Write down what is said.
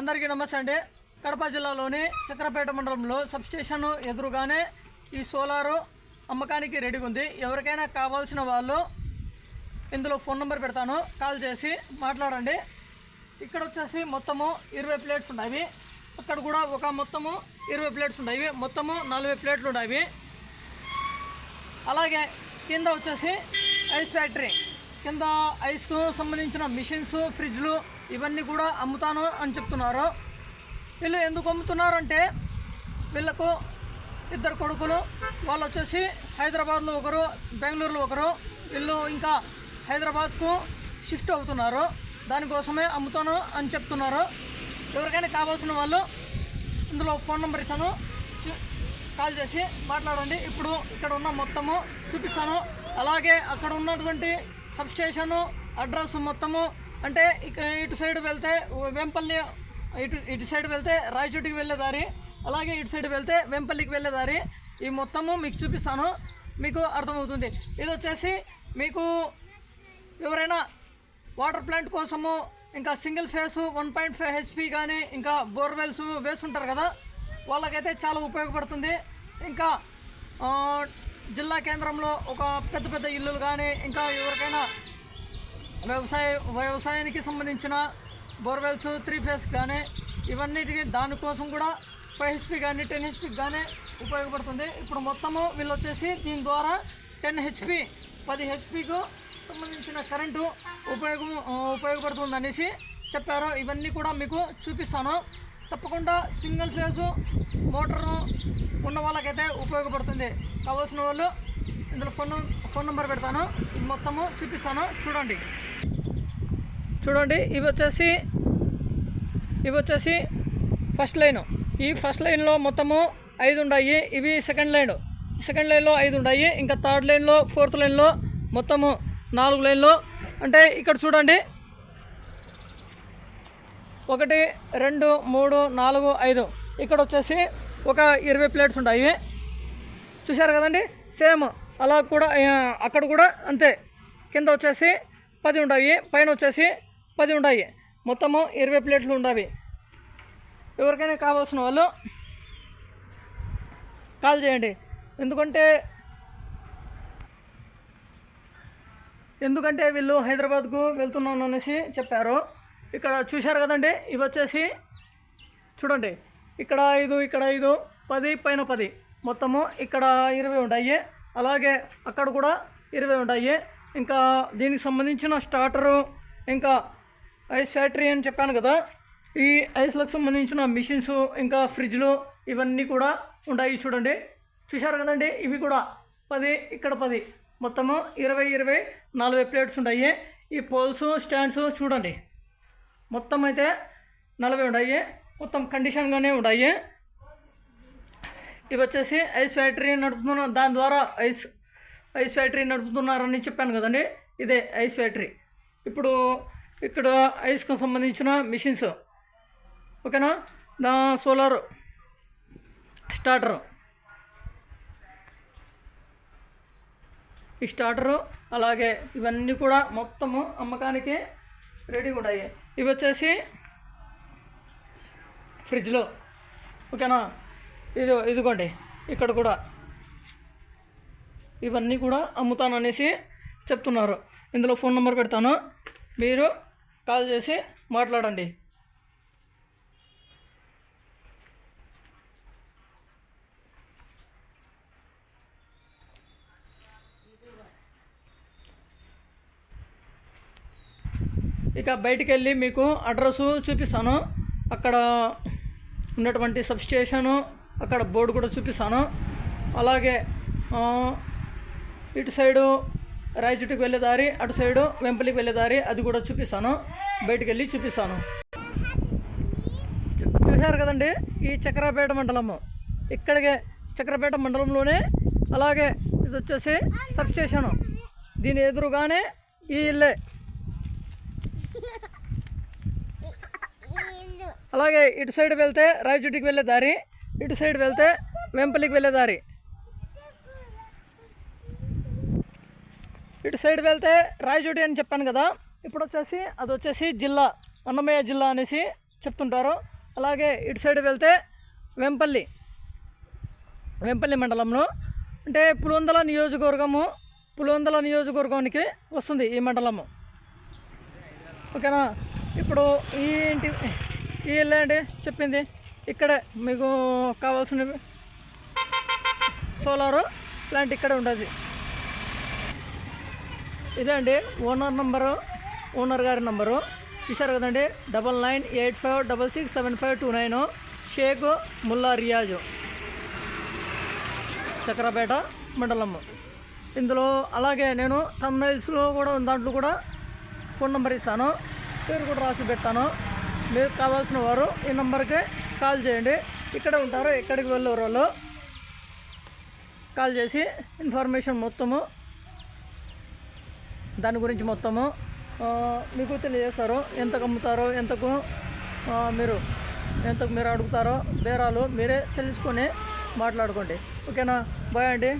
అందరికీ నమస్తే అండి. కడప జిల్లాలోని చిత్రపేట మండలంలో సబ్స్టేషన్ ఎదురుగానే ఈ సోలారు అమ్మకానికి రెడీగా ఉంది. ఎవరికైనా కావాల్సిన వాళ్ళు ఇందులో ఫోన్ నెంబర్ పెడతాను. కాల్ చేసి మాట్లాడండి. ఇక్కడ వచ్చేసి మొత్తము ఇరవై ప్లేట్స్ ఉన్నాయి. అక్కడ కూడా ఒక మొత్తము ఇరవై ప్లేట్స్ ఉన్నాయి. మొత్తము నలభై ప్లేట్లు ఉన్నాయి. అలాగే కింద వచ్చేసి ఐస్ ఫ్యాక్టరీ. కింద ఐస్కు సంబంధించిన మిషన్స్ ఫ్రిడ్జ్లు ఇవన్నీ కూడా అమ్ముతాను అని చెప్తున్నారు. వీళ్ళు ఎందుకు అమ్ముతున్నారు అంటే వీళ్ళకు ఇద్దరు కొడుకులు వాళ్ళు వచ్చేసి హైదరాబాద్లో ఒకరు బెంగళూరులో ఒకరు వీళ్ళు ఇంకా హైదరాబాద్కు షిఫ్ట్ అవుతున్నారు. దానికోసమే అమ్ముతాను అని చెప్తున్నారు. ఎవరికైనా కావాల్సిన వాళ్ళు ఇందులో ఫోన్ నెంబర్ ఇస్తాను. కాల్ చేసి మాట్లాడండి. ఇప్పుడు ఇక్కడ ఉన్న మొత్తము చూపిస్తాను. అలాగే అక్కడ ఉన్నటువంటి సబ్స్టేషను అడ్రస్ మొత్తము అంటే ఇక ఇటు సైడ్ వెళ్తే వెంపల్లి ఇటు ఇటు సైడ్ వెళ్తే రాయచోటికి వెళ్ళే దారి అలాగే ఇటు సైడ్ వెళ్తే వెంపల్లికి వెళ్ళే దారి. ఈ మొత్తము మీకు చూపిస్తాను. మీకు అర్థమవుతుంది. ఇది వచ్చేసి మీకు ఎవరైనా వాటర్ ప్లాంట్ కోసము ఇంకా single phase one point five HP కానీ ఇంకా బోర్వెల్స్ వేస్తుంటారు కదా వాళ్ళకైతే చాలా ఉపయోగపడుతుంది. ఇంకా జిల్లా కేంద్రంలో ఒక పెద్ద పెద్ద ఇల్లులు కానీ ఇంకా ఎవరికైనా వ్యవసాయ వ్యవసాయానికి సంబంధించిన బోర్వెల్స్ త్రీ ఫేస్ కానీ ఇవన్నిటికి దానికోసం కూడా ఫైవ్ హెచ్పి కానీ టెన్ హెచ్పి కానీ ఉపయోగపడుతుంది. ఇప్పుడు మొత్తము వీళ్ళు వచ్చేసి దీని ద్వారా టెన్ హెచ్పి పది హెచ్పికు సంబంధించిన కరెంటు ఉపయోగం ఉపయోగపడుతుంది అనేసి చెప్పారు. ఇవన్నీ కూడా మీకు చూపిస్తాను. తప్పకుండా సింగిల్ ఫేజు మోటారు ఉన్న వాళ్ళకైతే ఉపయోగపడుతుంది. కావాల్సిన వాళ్ళు ఇందులో ఫోన్ ఫోన్ నెంబర్ పెడతాను. మొత్తము చూపిస్తాను. చూడండి. చూడండి ఇవి వచ్చేసి ఇవి వచ్చేసి ఫస్ట్ లైను ఈ ఫస్ట్ లైన్లో మొత్తము ఐదు ఉన్నాయి ఇవి సెకండ్ లైన్ సెకండ్ లైన్లో ఐదు ఉన్నాయి ఇంకా థర్డ్ లైన్లో ఫోర్త్ లైన్లో మొత్తము నాలుగు లైన్లో అంటే ఇక్కడ చూడండి. ఒకటి రెండు మూడు నాలుగు ఐదు. ఇక్కడ వచ్చేసి ఒక ఇరవై ప్లేట్స్ ఉంటాయి చూశారు కదండి? సేమ్ అలా కూడా అక్కడ కూడా అంతే. కింద వచ్చేసి పది ఉంటాయి పైన వచ్చేసి పది ఉంటాయి. మొత్తము ఇరవై ప్లేట్లు ఉండవి. ఎవరికైనా కావాల్సిన వాళ్ళు కాల్ చేయండి. ఎందుకంటే ఎందుకంటే వీళ్ళు హైదరాబాద్కు వెళ్తున్నాను అనేసి చెప్పారు. ఇక్కడ చూశారు కదండి? ఇవి వచ్చేసి చూడండి. ఇక్కడ ఐదు ఇక్కడ ఐదు పది పైన పది. మొత్తము ఇక్కడ ఇరవై ఉంటాయి. అలాగే అక్కడ కూడా ఇరవై ఉంటాయి. ఇంకా దీనికి సంబంధించిన స్టార్టరు ఇంకా ఐస్ ఫ్యాక్టరీ అని చెప్పాను కదా ఈ ఐస్లకు సంబంధించిన మిషన్స్ ఇంకా ఫ్రిడ్జ్లు ఇవన్నీ కూడా ఉంటాయి చూడండి. చూశారు కదండి? ఇవి కూడా పది ఇక్కడ పది. మొత్తము ఇరవై ఇరవై నలభై ప్లేట్స్ ఉంటాయి ఈ పోల్స్ స్టాండ్స్ చూడండి. మొత్తం అయితే నలభై ఉన్నాయి. మొత్తం కండిషన్గానే ఉన్నాయి. ఇవి వచ్చేసి ఐస్ ఫ్యాక్టరీ నడుపుతున్న దాని ద్వారా ఐస్ ఐస్ ఫ్యాక్టరీ నడుపుతున్నారని చెప్పాను కదండి? ఇదే ఐస్ ఫ్యాక్టరీ. ఇప్పుడు ఇక్కడ ఐస్కు సంబంధించిన మిషన్స్. ఓకేనా? దా సోలార్ స్టార్టరు. ఈ స్టార్టరు అలాగే ఇవన్నీ కూడా మొత్తము అమ్మకానికి రెడీగా ఉన్నాయి. ఇవి వచ్చేసి ఫ్రిడ్జ్లో. ఓకేనా? ఇది ఇదిగోండి. ఇక్కడ కూడా. ఇవన్నీ కూడా అమ్ముతాను అనేసి చెప్తున్నారు. ఇందులో ఫోన్ నెంబర్ పెడతాను. మీరు కాల్ చేసి మాట్లాడండి. ఇక బయటికి వెళ్ళి మీకు అడ్రస్ చూపిస్తాను. అక్కడ ఉన్నటువంటి సబ్స్టేషను అక్కడ బోర్డు కూడా చూపిస్తాను. అలాగే ఇటు సైడు రాయచుట్టుకు వెళ్ళే దారి అటు సైడు వెంపలికి వెళ్ళే దారి అది కూడా చూపిస్తాను. బయటికి వెళ్ళి చూపిస్తాను. చూ- చూశారు కదండి? ఈ చక్రపేట మండలము. ఇక్కడికే చక్రపేట మండలంలోనే అలాగే ఇది వచ్చేసి సబ్స్టేషను. దీని ఎదురుగానే ఈ ఇల్లే. అలాగే ఇటు సైడ్ వెళ్తే రాయచోటికి వెళ్ళే దారి ఇటు సైడ్ వెళ్తే వెంపల్లికి వెళ్ళే దారి. ఇటు సైడ్ వెళ్తే రాయచోటి అని చెప్పాను కదా. ఇప్పుడు వచ్చేసి అది వచ్చేసి జిల్లా అన్నమయ్య జిల్లా అనేసి చెప్తుంటారు. అలాగే ఇటు సైడ్ వెళ్తే వెంపల్లి వెంపల్లి మండలంలో. అంటే పులివెందుల నియోజకవర్గము పులివెందుల నియోజకవర్గానికి వస్తుంది ఈ మండలము. ఓకేనా? ఇప్పుడు ఈ ఇంటి ఈ ఇల్లు చెప్పింది. ఇక్కడే మీకు కావాల్సినవి. సోలారు ప్లాంట్ ఇక్కడే ఉంటుంది ఇదే అండి ఓనర్ నంబరు ఓనర్ గారి నంబరు. చూశారు కదండి? Double nine eight five double six seven five two nine. Sheikh Mulla Riyaz. Chakrapeta మండలము. ఇందులో అలాగే నేను తమ్నైల్స్లో కూడా దాంట్లో కూడా ఫోన్ నెంబర్ ఇస్తాను. పేరు కూడా రాసి పెట్టాను మీకు కావాల్సిన వారు ఈ నెంబర్కి కాల్ చేయండి. ఇక్కడ ఉంటారు ఎక్కడికి వెళ్ళే వాళ్ళు. కాల్ చేసి ఇన్ఫర్మేషన్ మొత్తము దాని గురించి మొత్తము మీకు తెలియజేస్తారు ఎంతకు అమ్ముతారో ఎంతకు మీరు ఎంతకు మీరు అడుగుతారో బేరాలు మీరే తెలుసుకొని మాట్లాడుకోండి. ఓకేనా? బాయ్ అండి.